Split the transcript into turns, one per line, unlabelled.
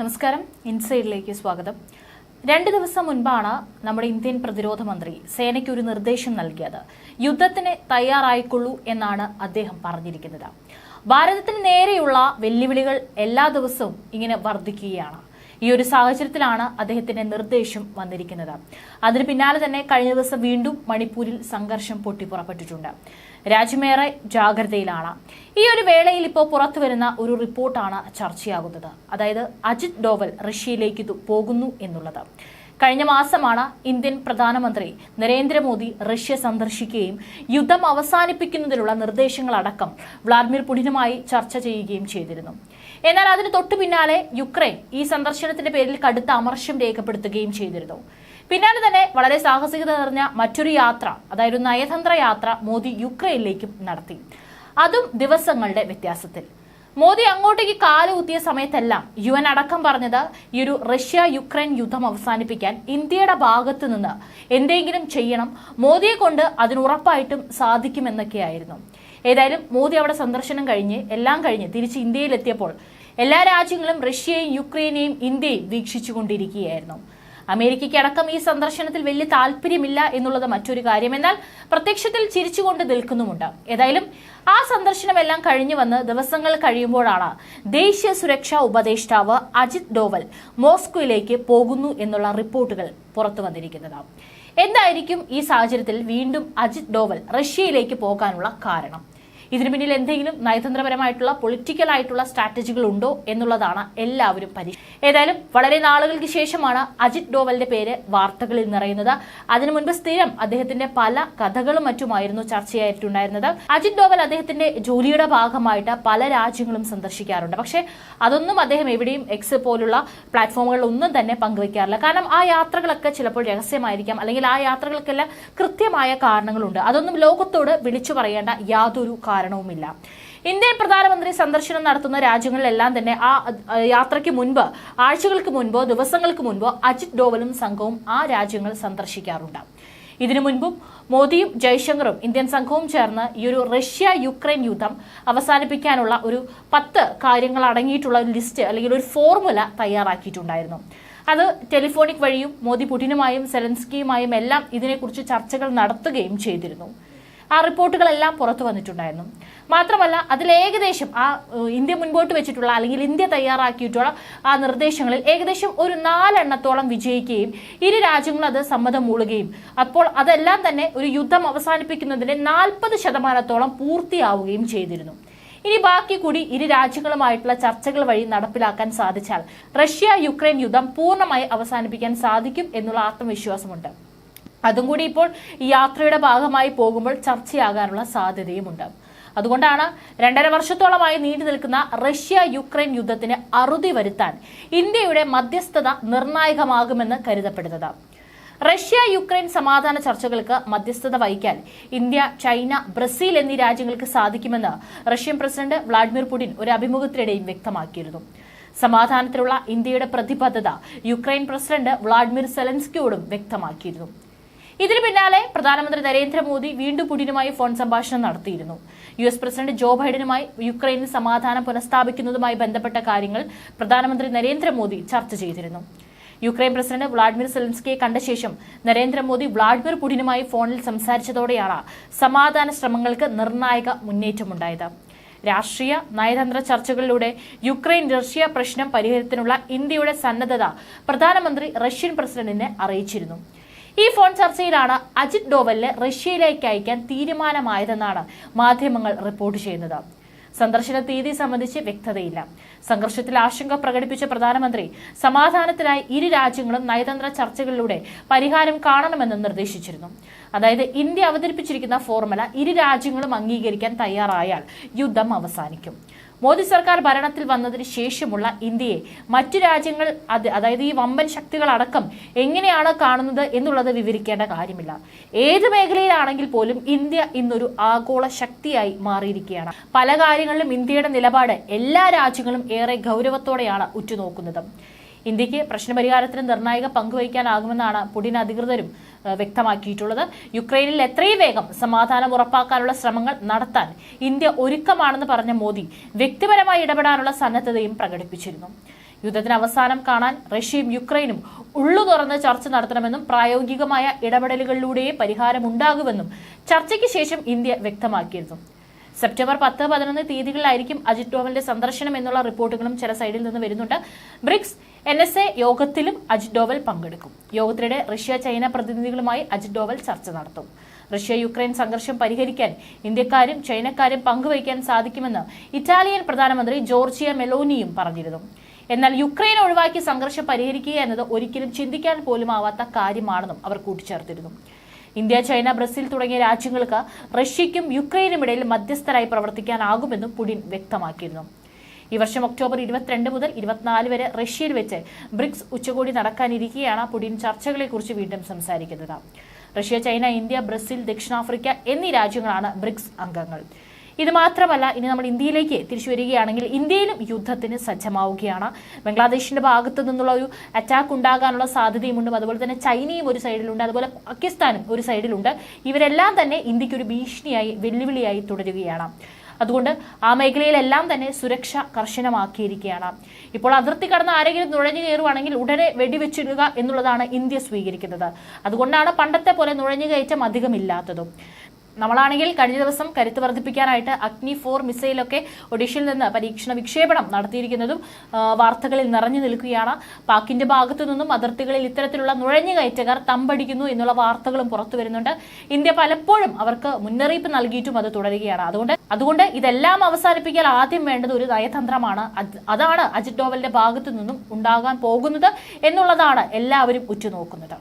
നമസ്കാരം. ഇൻസൈഡിലേക്ക് സ്വാഗതം. രണ്ട് ദിവസം മുൻപാണ് നമ്മുടെ ഇന്ത്യൻ പ്രതിരോധ മന്ത്രി സേനയ്ക്ക് ഒരു നിർദ്ദേശം നൽകിയത്. യുദ്ധത്തിന് തയ്യാറായിക്കൊള്ളൂ എന്നാണ് അദ്ദേഹം പറഞ്ഞിരിക്കുന്നത്. ഭാരതത്തിന് നേരെയുള്ള വെല്ലുവിളികൾ എല്ലാ ദിവസവും ഇങ്ങനെ വർദ്ധിക്കുകയാണ്. ഈ ഒരു സാഹചര്യത്തിലാണ് അദ്ദേഹത്തിന്റെ നിർദ്ദേശം വന്നിരിക്കുന്നത്. അതിന് പിന്നാലെ തന്നെ കഴിഞ്ഞ ദിവസം വീണ്ടും മണിപ്പൂരിൽ സംഘർഷം പൊട്ടിപ്പുറപ്പെട്ടിട്ടുണ്ട് രാജ്യമേറെ ജാഗ്രതയിലാണ്. ഈ ഒരു വേളയിൽ ഇപ്പോൾ പുറത്തു വരുന്ന ഒരു റിപ്പോർട്ടാണ് ചർച്ചയാകുന്നത്. അതായത് അജിത് ഡോവൽ റഷ്യയിലേക്ക് പോകുന്നു എന്നുള്ളത്. കഴിഞ്ഞ മാസമാണ് ഇന്ത്യൻ പ്രധാനമന്ത്രി നരേന്ദ്രമോദി റഷ്യ സന്ദർശിക്കുകയും യുദ്ധം അവസാനിപ്പിക്കുന്നതിനുള്ള നിർദ്ദേശങ്ങളടക്കം വ്ളാഡിമിർ പുടിനുമായി ചർച്ച ചെയ്യുകയും ചെയ്തിരുന്നു. എന്നാൽ അതിന് തൊട്ടു പിന്നാലെ യുക്രൈൻ ഈ സന്ദർശനത്തിന്റെ പേരിൽ കടുത്ത അമർഷം രേഖപ്പെടുത്തുകയും ചെയ്തിരുന്നു. പിന്നാലെ തന്നെ വളരെ സാഹസികത നിറഞ്ഞ മറ്റൊരു യാത്ര അതായത് നയതന്ത്ര യാത്ര മോദി യുക്രൈനിലേക്കും നടത്തി. അതും ദിവസങ്ങളുടെ വ്യത്യാസത്തിൽ. മോദി അങ്ങോട്ടേക്ക് കാലുകുത്തിയ സമയത്തെല്ലാം യു എൻ അടക്കം പറഞ്ഞത് ഈ ഒരു റഷ്യ യുക്രൈൻ യുദ്ധം അവസാനിപ്പിക്കാൻ ഇന്ത്യയുടെ ഭാഗത്തു നിന്ന് എന്തെങ്കിലും ചെയ്യണം മോദിയെ കൊണ്ട് അതിനുറപ്പായിട്ടും സാധിക്കുമെന്നൊക്കെയായിരുന്നു. ഏതായാലും മോദി അവിടെ സന്ദർശനം കഴിഞ്ഞ് എല്ലാം കഴിഞ്ഞ് തിരിച്ച് ഇന്ത്യയിലെത്തിയപ്പോൾ എല്ലാ രാജ്യങ്ങളും റഷ്യയെയും യുക്രൈനെയും ഇന്ത്യയും വീക്ഷിച്ചുകൊണ്ടിരിക്കുകയായിരുന്നു. അമേരിക്കയ്ക്ക് അടക്കം ഈ സന്ദർശനത്തിൽ വലിയ താല്പര്യമില്ല എന്നുള്ളത് മറ്റൊരു കാര്യം. എന്നാൽ പ്രത്യക്ഷത്തിൽ ചിരിച്ചുകൊണ്ട് നിൽക്കുന്നുമുണ്ട്. ഏതായാലും ആ സന്ദർശനം എല്ലാം കഴിഞ്ഞു വന്ന് ദിവസങ്ങൾ കഴിയുമ്പോഴാണ് ദേശീയ സുരക്ഷാ ഉപദേഷ്ടാവ് അജിത് ഡോവൽ മോസ്കോയിലേക്ക് പോകുന്നു എന്നുള്ള റിപ്പോർട്ടുകൾ പുറത്തു വന്നിരിക്കുന്നത്. എന്തായിരിക്കും ഈ സാഹചര്യത്തിൽ വീണ്ടും അജിത് ഡോവൽ റഷ്യയിലേക്ക് പോകാനുള്ള കാരണം? ഇതിനു പിന്നിൽ എന്തെങ്കിലും നയതന്ത്രപരമായിട്ടുള്ള പൊളിറ്റിക്കൽ ആയിട്ടുള്ള സ്ട്രാറ്റജികൾ ഉണ്ടോ എന്നുള്ളതാണ് എല്ലാവരും പരീക്ഷ ഏതായാലും വളരെ നാളുകൾക്ക് ശേഷമാണ് അജിത് ഡോവലിന്റെ പേര് വാർത്തകളിൽ നിറയുന്നത്. അതിനു മുൻപ് സ്ഥിരം അദ്ദേഹത്തിന്റെ പല കഥകളും മറ്റുമായിരുന്നു ചർച്ചയായിട്ടുണ്ടായിരുന്നത്. അജിത് ഡോവൽ അദ്ദേഹത്തിന്റെ ജോലിയുടെ ഭാഗമായിട്ട് പല രാജ്യങ്ങളും സന്ദർശിക്കാറുണ്ട്. പക്ഷേ അതൊന്നും അദ്ദേഹം എവിടെയും എക്സ് പോലുള്ള പ്ലാറ്റ്ഫോമുകളിൽ ഒന്നും തന്നെ പങ്കുവെക്കാറില്ല. കാരണം ആ യാത്രകളൊക്കെ ചിലപ്പോൾ രഹസ്യമായിരിക്കാം. അല്ലെങ്കിൽ ആ യാത്രകൾക്കെല്ലാം കൃത്യമായ കാരണങ്ങളുണ്ട്. അതൊന്നും ലോകത്തോട് വിളിച്ചു പറയേണ്ട യാതൊരു കാരണവുമില്ല. ഇന്ത്യൻ പ്രധാനമന്ത്രി സന്ദർശനം നടത്തുന്ന രാജ്യങ്ങളിലെല്ലാം തന്നെ ആ യാത്രയ്ക്ക് മുൻപ് ആഴ്ചകൾക്ക് മുൻപോ ദിവസങ്ങൾക്ക് മുൻപോ അജിത് ഡോവലും സംഘവും ആ രാജ്യങ്ങൾ സന്ദർശിക്കാറുണ്ട്. ഇതിനു മുൻപും മോദിയും ജയശങ്കറും ഇന്ത്യൻ സംഘവും ചേർന്ന് ഈ ഒരു റഷ്യ യുക്രൈൻ യുദ്ധം അവസാനിപ്പിക്കാനുള്ള ഒരു പത്ത് കാര്യങ്ങൾ അടങ്ങിയിട്ടുള്ള ഒരു ലിസ്റ്റ് അല്ലെങ്കിൽ ഒരു ഫോർമുല തയ്യാറാക്കിയിട്ടുണ്ടായിരുന്നു. അത് ടെലിഫോണിക് വഴിയും മോദി പുടിനുമായും സെലൻസ്കിയുമായും എല്ലാം ഇതിനെക്കുറിച്ച് ചർച്ചകൾ നടത്തുകയും ചെയ്തിരുന്നു. ആ റിപ്പോർട്ടുകളെല്ലാം പുറത്തു വന്നിട്ടുണ്ടായിരുന്നു. മാത്രമല്ല അതിൽ ഏകദേശം ആ ഇന്ത്യ മുൻപോട്ട് വെച്ചിട്ടുള്ള അല്ലെങ്കിൽ ഇന്ത്യ തയ്യാറാക്കിയിട്ടുള്ള ആ നിർദ്ദേശങ്ങളിൽ ഏകദേശം ഒരു നാലെണ്ണത്തോളം വിജയിക്കുകയും ഇരു രാജ്യങ്ങളും അത് സമ്മതം മൂളുകയും. അപ്പോൾ അതെല്ലാം തന്നെ ഒരു യുദ്ധം അവസാനിപ്പിക്കുന്നതിന് നാൽപ്പത് ശതമാനത്തോളം പൂർത്തിയാവുകയും ചെയ്തിരുന്നു. ഇനി ബാക്കി കൂടി ഇരു രാജ്യങ്ങളുമായിട്ടുള്ള ചർച്ചകൾ വഴി നടപ്പിലാക്കാൻ സാധിച്ചാൽ റഷ്യ യുക്രൈൻ യുദ്ധം പൂർണമായി അവസാനിപ്പിക്കാൻ സാധിക്കും എന്നുള്ള ആത്മവിശ്വാസമുണ്ട്. അതും കൂടി ഇപ്പോൾ യാത്രയുടെ ഭാഗമായി പോകുമ്പോൾ ചർച്ചയാകാനുള്ള സാധ്യതയുമുണ്ട്. അതുകൊണ്ടാണ് രണ്ടര വർഷത്തോളമായി നീണ്ടു നിൽക്കുന്ന റഷ്യ യുക്രൈൻ യുദ്ധത്തിന് അറുതി വരുത്താൻ ഇന്ത്യയുടെ മധ്യസ്ഥത നിർണായകമാകുമെന്ന് കരുതപ്പെടുന്നത്. റഷ്യ യുക്രൈൻ സമാധാന ചർച്ചകൾക്ക് മധ്യസ്ഥത വഹിക്കാൻ ഇന്ത്യ ചൈന ബ്രസീൽ എന്നീ രാജ്യങ്ങൾക്ക് സാധിക്കുമെന്ന് റഷ്യൻ പ്രസിഡന്റ് വ്ളാഡിമിർ പുടിൻ ഒരു അഭിമുഖത്തിനിടെയും വ്യക്തമാക്കിയിരുന്നു. സമാധാനത്തിലുള്ള ഇന്ത്യയുടെ പ്രതിബദ്ധത യുക്രൈൻ പ്രസിഡന്റ് വ്ളാഡിമിർ സെലൻസ്കിയോടും വ്യക്തമാക്കിയിരുന്നു. ഇതിനു പിന്നാലെ പ്രധാനമന്ത്രി നരേന്ദ്രമോദി വീണ്ടും പുടിനുമായി ഫോൺ സംഭാഷണം നടത്തിയിരുന്നു. യു എസ് പ്രസിഡന്റ് ജോ ബൈഡനുമായി യുക്രൈനിൽ സമാധാനം പുനഃസ്ഥാപിക്കുന്നതുമായി ബന്ധപ്പെട്ട കാര്യങ്ങൾ പ്രധാനമന്ത്രി നരേന്ദ്രമോദി ചർച്ച ചെയ്തിരുന്നു. യുക്രൈൻ പ്രസിഡന്റ് വ്ളാഡിമിർ സെലൻസ്കിയെ കണ്ട ശേഷം നരേന്ദ്രമോദി വ്ളാഡിമിർ പുടിനുമായി ഫോണിൽ സംസാരിച്ചതോടെയാണ് സമാധാന ശ്രമങ്ങൾക്ക് നിർണായക മുന്നേറ്റമുണ്ടായത്. രാഷ്ട്രീയ നയതന്ത്ര ചർച്ചകളിലൂടെ യുക്രൈൻ റഷ്യ പ്രശ്നം പരിഹരിക്കുന്നതിനുള്ള ഇന്ത്യയുടെ സന്നദ്ധത പ്രധാനമന്ത്രി റഷ്യൻ പ്രസിഡന്റിനെ അറിയിച്ചിരുന്നു. ഈ ഫോൺ ചർച്ചയിലാണ് അജിത് ഡോവലിനെ റഷ്യയിലേക്ക് അയക്കാൻ തീരുമാനമായതെന്നാണ് മാധ്യമങ്ങൾ റിപ്പോർട്ട് ചെയ്യുന്നത്. സന്ദർശന തീയതി സംബന്ധിച്ച് വ്യക്തതയില്ല. സംഘർഷത്തിൽ ആശങ്ക പ്രകടിപ്പിച്ച പ്രധാനമന്ത്രി സമാധാനത്തിനായി ഇരു രാജ്യങ്ങളും നയതന്ത്ര ചർച്ചകളിലൂടെ പരിഹാരം കാണണമെന്ന് നിർദ്ദേശിച്ചിരുന്നു. അതായത് ഇന്ത്യ അവതരിപ്പിച്ചിരിക്കുന്ന ഫോർമുല ഇരു രാജ്യങ്ങളും അംഗീകരിക്കാൻ തയ്യാറായാൽ യുദ്ധം അവസാനിക്കും. മോദി സർക്കാർ ഭരണത്തിൽ വന്നതിന് ശേഷമുള്ള ഇന്ത്യയെ മറ്റു രാജ്യങ്ങൾ അത് അതായത് ഈ വമ്പൻ ശക്തികളടക്കം എങ്ങനെയാണ് കാണുന്നത് എന്നുള്ളത് വിവരിക്കേണ്ട കാര്യമില്ല. ഏത് മേഖലയിലാണെങ്കിൽ പോലും ഇന്ത്യ ഇന്നൊരു ആഗോള ശക്തിയായി മാറിയിരിക്കുകയാണ്. പല കാര്യങ്ങളിലും ഇന്ത്യയുടെ നിലപാട് എല്ലാ രാജ്യങ്ങളും ഏറെ ഗൗരവത്തോടെയാണ് ഉറ്റുനോക്കുന്നത്. ഇന്ത്യയ്ക്ക് പ്രശ്നപരിഹാരത്തിന് നിർണായക പങ്കുവഹിക്കാനാകുമെന്നാണ് പുടിൻ അധികൃതരും വ്യക്തമാക്കിയിട്ടുള്ളത്. യുക്രൈനിൽ എത്രയും വേഗം സമാധാനം ഉറപ്പാക്കാനുള്ള ശ്രമങ്ങൾ നടത്താൻ ഇന്ത്യ ഒരുക്കമാണെന്ന് പറഞ്ഞ മോദി വ്യക്തിപരമായി ഇടപെടാനുള്ള സന്നദ്ധതയും പ്രകടിപ്പിച്ചിരുന്നു. യുദ്ധത്തിന് അവസാനം കാണാൻ റഷ്യയും യുക്രൈനും ഉള്ളു തുറന്ന് ചർച്ച നടത്തണമെന്നും പ്രായോഗികമായ ഇടപെടലുകളിലൂടെയേ പരിഹാരമുണ്ടാകുമെന്നും ചർച്ചയ്ക്ക് ശേഷം ഇന്ത്യ വ്യക്തമാക്കിയിരുന്നു. സെപ്റ്റംബർ പത്ത് പതിനൊന്ന് തീയതികളിലായിരിക്കും അജിത് ഡോവലിന്റെ സന്ദർശനം എന്നുള്ള റിപ്പോർട്ടുകളും ചില സൈഡിൽ നിന്ന് വരുന്നുണ്ട്. ബ്രിക്സ് എൻ എസ് എ യോഗത്തിലും അജിത് ഡോവൽ പങ്കെടുക്കും. യോഗത്തിനിടെ റഷ്യ ചൈന പ്രതിനിധികളുമായി അജിത് ഡോവൽ ചർച്ച നടത്തും. റഷ്യ യുക്രൈൻ സംഘർഷം പരിഹരിക്കാൻ ഇന്ത്യക്കാരും ചൈനക്കാരും പങ്കുവയ്ക്കാൻ സാധിക്കുമെന്ന് ഇറ്റാലിയൻ പ്രധാനമന്ത്രി ജോർജിയ മെലോനിയും പറഞ്ഞിരുന്നു. എന്നാൽ യുക്രൈൻ ഒഴിവാക്കി സംഘർഷം പരിഹരിക്കുക എന്നത് ഒരിക്കലും ചിന്തിക്കാൻ പോലും ആവാത്ത കാര്യമാണെന്നും അവർ കൂട്ടിച്ചേർത്തിരുന്നു. ഇന്ത്യ ചൈന ബ്രസീൽ തുടങ്ങിയ രാജ്യങ്ങൾക്ക് റഷ്യയ്ക്കും യുക്രൈനും ഇടയിൽ മധ്യസ്ഥരായി പ്രവർത്തിക്കാനാകുമെന്നും പുടിൻ വ്യക്തമാക്കിയിരുന്നു. ഈ വർഷം ഒക്ടോബർ ഇരുപത്തിരണ്ട് മുതൽ ഇരുപത്തിനാല് വരെ റഷ്യയിൽ വെച്ച് ബ്രിക്സ് ഉച്ചകോടി നടക്കാനിരിക്കെയാണ് പുടിൻ ചർച്ചകളെക്കുറിച്ച് വീണ്ടും സംസാരിക്കുന്നത്. റഷ്യ ചൈന ഇന്ത്യ ബ്രസീൽ ദക്ഷിണാഫ്രിക്ക എന്നീ രാജ്യങ്ങളാണ് ബ്രിക്സ് അംഗങ്ങൾ. ഇത് മാത്രമല്ല ഇനി നമ്മൾ ഇന്ത്യയിലേക്ക് തിരിച്ചു വരികയാണെങ്കിൽ ഇന്ത്യയിലും യുദ്ധത്തിന് സജ്ജമാവുകയാണ്. ബംഗ്ലാദേശിന്റെ ഭാഗത്തു നിന്നുള്ള ഒരു അറ്റാക്ക് ഉണ്ടാകാനുള്ള സാധ്യതയുമുണ്ട്. അതുപോലെ തന്നെ ചൈനയും ഒരു സൈഡിലുണ്ട്. അതുപോലെ പാകിസ്ഥാനും ഒരു സൈഡിലുണ്ട്. ഇവരെല്ലാം തന്നെ ഇന്ത്യയ്ക്ക് ഒരു ഭീഷണിയായി വെല്ലുവിളിയായി തുടരുകയാണ്. അതുകൊണ്ട് ആ മേഖലയിലെല്ലാം തന്നെ സുരക്ഷ കർശനമാക്കിയിരിക്കുകയാണ്. ഇപ്പോൾ അതിർത്തി കടന്ന് ആരെങ്കിലും നുഴഞ്ഞു കയറുവാണെങ്കിൽ ഉടനെ വെടിവെച്ചിടുക എന്നുള്ളതാണ് ഇന്ത്യ സ്വീകരിക്കുന്നത്. അതുകൊണ്ടാണ് പണ്ടത്തെ പോലെ നുഴഞ്ഞുകയറ്റം അധികമില്ലാത്തതും. നമ്മളാണെങ്കിൽ കഴിഞ്ഞ ദിവസം കരുത്ത് വർദ്ധിപ്പിക്കാനായിട്ട് അഗ്നി ഫോർ മിസൈലൊക്കെ ഒഡീഷയിൽ നിന്ന് പരീക്ഷണ വിക്ഷേപണം നടത്തിയിരിക്കുന്നതും വാർത്തകളിൽ നിറഞ്ഞു നിൽക്കുകയാണ്. പാക്കിന്റെ ഭാഗത്തു നിന്നും അതിർത്തികളിൽ ഇത്തരത്തിലുള്ള നുഴഞ്ഞുകയറ്റക്കാർ തമ്പടിക്കുന്നു എന്നുള്ള വാർത്തകളും പുറത്തു വരുന്നുണ്ട്. ഇന്ത്യ പലപ്പോഴും അവർക്ക് മുന്നറിയിപ്പ് നൽകിയിട്ടും അത് തുടരുകയാണ്. അതുകൊണ്ട് അതുകൊണ്ട് ഇതെല്ലാം അവസാനിപ്പിക്കാൻ ആദ്യം വേണ്ടത് ഒരു നയതന്ത്രമാണ്. അതാണ് അജിത് ഡോവലിന്റെ ഭാഗത്തു നിന്നും ഉണ്ടാകാൻ പോകുന്നത് എന്നുള്ളതാണ് എല്ലാവരും ഉറ്റുനോക്കുന്നത്.